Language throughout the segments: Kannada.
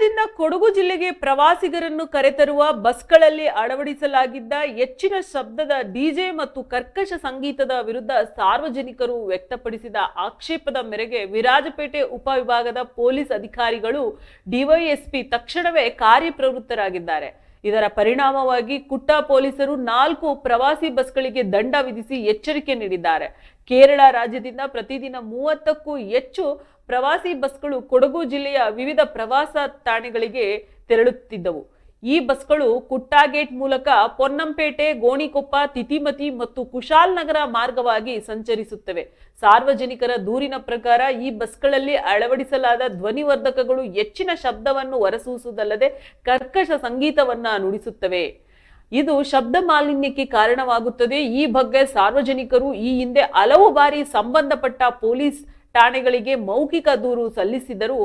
ಕೇರಳದಿಂದ ಕೊಡಗು ಜಿಲ್ಲೆಗೆ ಪ್ರವಾಸಿಗರನ್ನು ಕರೆತರುವ ಬಸ್ಗಳಲ್ಲಿ ಅಳವಡಿಸಲಾಗಿದ್ದ ಹೆಚ್ಚಿನ ಶಬ್ದದ ಡಿಜೆ ಮತ್ತು ಕರ್ಕಶ ಸಂಗೀತದ ವಿರುದ್ಧ ಸಾರ್ವಜನಿಕರು ವ್ಯಕ್ತಪಡಿಸಿದ ಆಕ್ಷೇಪದ ಮೇರೆಗೆ ವಿರಾಜಪೇಟೆ ಉಪವಿಭಾಗದ ಪೊಲೀಸ್ ಅಧಿಕಾರಿಗಳು ಡಿವೈಎಸ್ಪಿ ತಕ್ಷಣವೇ ಕಾರ್ಯಪ್ರವೃತ್ತರಾಗಿದ್ದಾರೆ. ಇದರ ಪರಿಣಾಮವಾಗಿ ಕುಟ್ಟ ಪೊಲೀಸರು ನಾಲ್ಕು ಪ್ರವಾಸಿ ಬಸ್ಗಳಿಗೆ ದಂಡ ವಿಧಿಸಿ ಎಚ್ಚರಿಕೆ ನೀಡಿದ್ದಾರೆ. ಕೇರಳ ರಾಜ್ಯದಿಂದ ಪ್ರತಿದಿನ ಮೂವತ್ತಕ್ಕೂ ಹೆಚ್ಚು ಪ್ರವಾಸಿ ಬಸ್ಗಳು ಕೊಡಗು ಜಿಲ್ಲೆಯ ವಿವಿಧ ಪ್ರವಾಸ ತಾಣಗಳಿಗೆ ತೆರಳುತ್ತಿದ್ದವು. ಈ ಬಸ್ಗಳು ಕುಟ್ಟಾಗೇಟ್ ಮೂಲಕ ಪೊನ್ನಂಪೇಟೆ, ಗೋಣಿಕೊಪ್ಪ ತಿತಿಮತಿ ಮತ್ತು ಕುಶಾಲ್ ನಗರ ಮಾರ್ಗವಾಗಿ ಸಂಚರಿಸುತ್ತವೆ. ಸಾರ್ವಜನಿಕರ ದೂರಿನ ಪ್ರಕಾರ ಈ ಬಸ್ಗಳಲ್ಲಿ ಅಳವಡಿಸಲಾದ ಧ್ವನಿವರ್ಧಕಗಳು ಹೆಚ್ಚಿನ ಶಬ್ದವನ್ನು ಹೊರಸೂಸುವುದಲ್ಲದೆ ಕರ್ಕಶ ಸಂಗೀತವನ್ನ ನುಡಿಸುತ್ತವೆ. ಇದು ಶಬ್ದ ಮಾಲಿನ್ಯಕ್ಕೆ ಕಾರಣವಾಗುತ್ತದೆ. ಈ ಬಗ್ಗೆ ಸಾರ್ವಜನಿಕರು ಈ ಹಿಂದೆ ಹಲವು ಬಾರಿ ಸಂಬಂಧಪಟ್ಟ ಪೊಲೀಸ್ ಠಾಣೆಗಳಿಗೆ ಮೌಖಿಕ ದೂರು ಸಲ್ಲಿಸಿದರು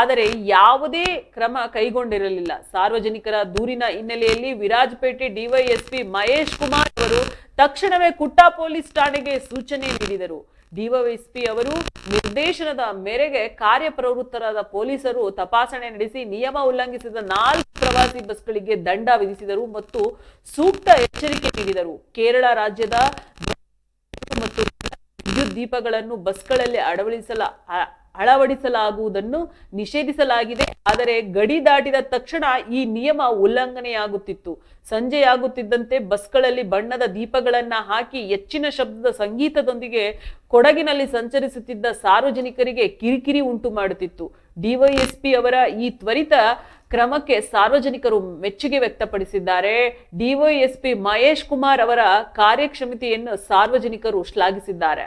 ಆದರೆ ಯಾವುದೇ ಕ್ರಮ ಕೈಗೊಂಡಿರಲಿಲ್ಲ. ಸಾರ್ವಜನಿಕರ ದೂರಿನ ಹಿನ್ನೆಲೆಯಲ್ಲಿ ವಿರಾಜಪೇಟೆ ಡಿವೈಎಸ್ಪಿ ಮಹೇಶ್ ಕುಮಾರ್ ಅವರು ತಕ್ಷಣವೇ ಕುಟ್ಟ ಪೊಲೀಸ್ ಠಾಣೆಗೆ ಸೂಚನೆ ನೀಡಿದರು. ಡಿವೈಎಸ್ಪಿ ಅವರು ನಿರ್ದೇಶನದ ಮೇರೆಗೆ ಕಾರ್ಯಪ್ರವೃತ್ತರಾದ ಪೊಲೀಸರು ತಪಾಸಣೆ ನಡೆಸಿ ನಿಯಮ ಉಲ್ಲಂಘಿಸಿದ ನಾಲ್ಕು ಪ್ರವಾಸಿ ಬಸ್ಗಳಿಗೆ ದಂಡ ವಿಧಿಸಿದರು ಮತ್ತು ಸೂಕ್ತ ಎಚ್ಚರಿಕೆ ನೀಡಿದರು. ಕೇರಳ ರಾಜ್ಯದ ದೀಪಗಳನ್ನು ಬಸ್ಗಳಲ್ಲಿ ಅಳವಡಿಸಲ ಅಳವಡಿಸಲಾಗುವುದನ್ನು ನಿಷೇಧಿಸಲಾಗಿದೆ. ಆದರೆ ಗಡಿ ದಾಟಿದ ತಕ್ಷಣ ಈ ನಿಯಮ ಉಲ್ಲಂಘನೆಯಾಗುತ್ತಿತ್ತು. ಸಂಜೆಯಾಗುತ್ತಿದ್ದಂತೆ ಬಸ್ಗಳಲ್ಲಿ ಬಣ್ಣದ ದೀಪಗಳನ್ನು ಹಾಕಿ ಹೆಚ್ಚಿನ ಶಬ್ದದ ಸಂಗೀತದೊಂದಿಗೆ ಕೊಡಗಿನಲ್ಲಿ ಸಂಚರಿಸುತ್ತಿದ್ದ ಸಾರ್ವಜನಿಕರಿಗೆ ಕಿರಿಕಿರಿ ಉಂಟು ಮಾಡುತ್ತಿತ್ತು. ಡಿವೈಎಸ್ಪಿ ಅವರ ಈ ತ್ವರಿತ ಕ್ರಮಕ್ಕೆ ಸಾರ್ವಜನಿಕರು ಮೆಚ್ಚುಗೆ ವ್ಯಕ್ತಪಡಿಸಿದ್ದಾರೆ. ಡಿವೈಎಸ್ಪಿ ಮಹೇಶ್ ಕುಮಾರ್ ಅವರ ಕಾರ್ಯಕ್ಷಮತೆಯನ್ನು ಸಾರ್ವಜನಿಕರು ಶ್ಲಾಘಿಸಿದ್ದಾರೆ.